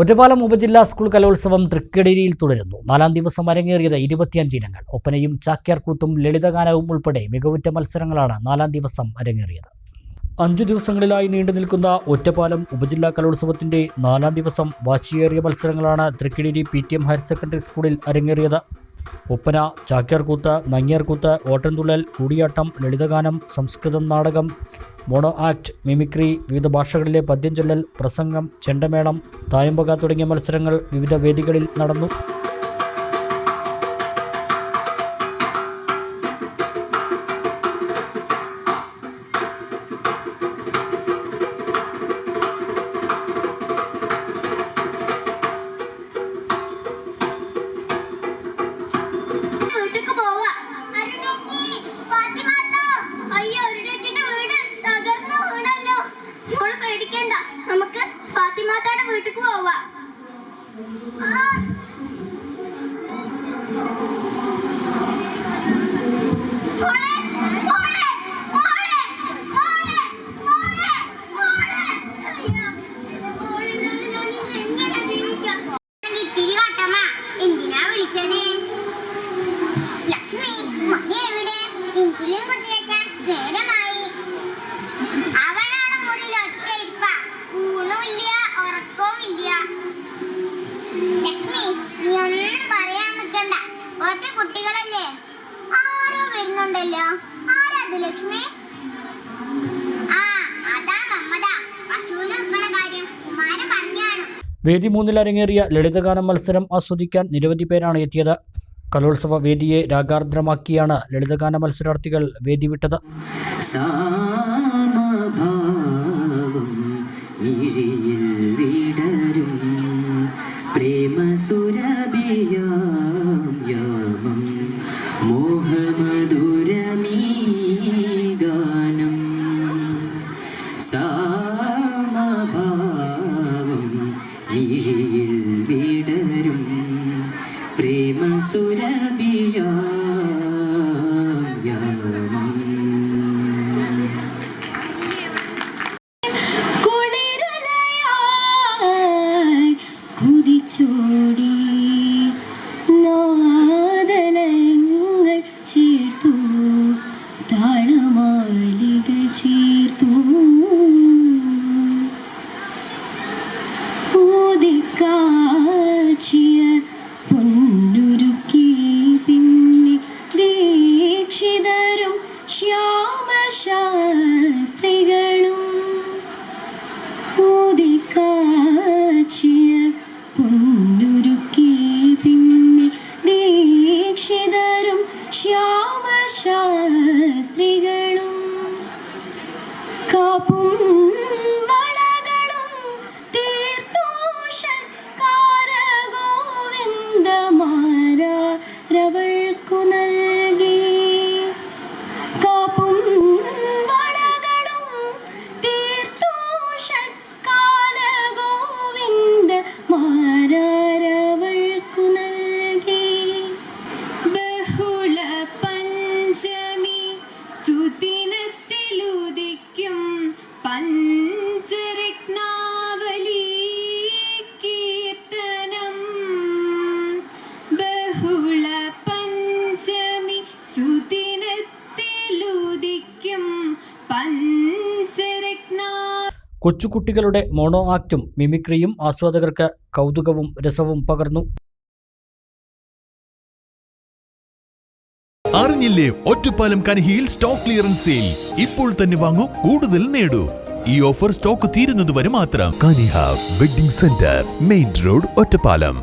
ഒറ്റപ്പാലം ഉപജില്ലാ സ്കൂൾ കലോത്സവം തൃക്കടിരിയിൽ തുടരുന്നു. നാലാം ദിവസം അരങ്ങേറിയത് ഇരുപത്തിയഞ്ച് ഇനങ്ങൾ. ഒപ്പനയും ചാക്യാർകൂത്തും ലളിതഗാനവും ഉൾപ്പെടെ മികവുറ്റ മത്സരങ്ങളാണ് നാലാം ദിവസം അരങ്ങേറിയത്. അഞ്ചു ദിവസങ്ങളിലായി നീണ്ടു നിൽക്കുന്ന ഒറ്റപ്പാലം ഉപജില്ലാ കലോത്സവത്തിന്റെ നാലാം ദിവസം വാശിയേറിയ മത്സരങ്ങളാണ് Thrikkidiri P T M higher secondary സ്കൂളിൽ അരങ്ങേറിയത്. ഒപ്പന ചാക്യാർകൂത്ത് നങ്ങ്യാർകൂത്ത് ഓട്ടൻതുള്ളൽ കൂടിയാട്ടം ലളിതഗാനം സംസ്കൃതം നാടകം മോണോ ആക്ട് മിമിക്രി വിവിധ ഭാഷകളിലെ പദ്യം ചൊല്ലൽ പ്രസംഗം ചെണ്ടമേളം തായമ്പക തുടങ്ങിയ മത്സരങ്ങൾ വിവിധ വേദികളിൽ നടന്നു. ലക്ഷ്മി മതി എവിടെ ഇൻസുലിൻ കുത്തിവെക്കാൻ വരുന്നുണ്ടല്ലോ ആരാത് ലക്ഷ്മി? ആ അതാ പശുവിന് കാര്യം കുമാരൻ പറഞ്ഞാണ്. വേദി മൂന്നിൽ അരങ്ങേറിയ ലളിതഗാന മത്സരം ആസ്വദിക്കാൻ നിരവധി പേരാണ് എത്തിയത്. കലോത്സവ വേദിയെ രാഗാർദ്രമാക്കിയാണ് ലളിതഗാന മത്സരാർത്ഥികൾ വേദി വിട്ടത് സാമഭാവം മിഴിയിൽ വിടരും. പ്രേമസുരഭിയാം യാമം. വിടരും പ്രേമസുരഭിയാം 起 കൊച്ചുകുട്ടികളുടെ മോണോ ആക്റ്റും മിമിക്രിയും ആസ്വാദകർക്ക് കൗതുകവും രസവും പകർന്നു. അറിഞ്ഞില്ലേ ഒറ്റപ്പാലം കനഹിയിൽ സ്റ്റോക്ക് ക്ലിയറൻസ് സെയിൽ ഇപ്പോൾ തന്നെ വാങ്ങൂ കൂടുതൽ നേടൂ. ഈ ഓഫർ സ്റ്റോക്ക് തീരുന്നതുവരെ മാത്രം. Kaniha wedding centre main road Ottapalam.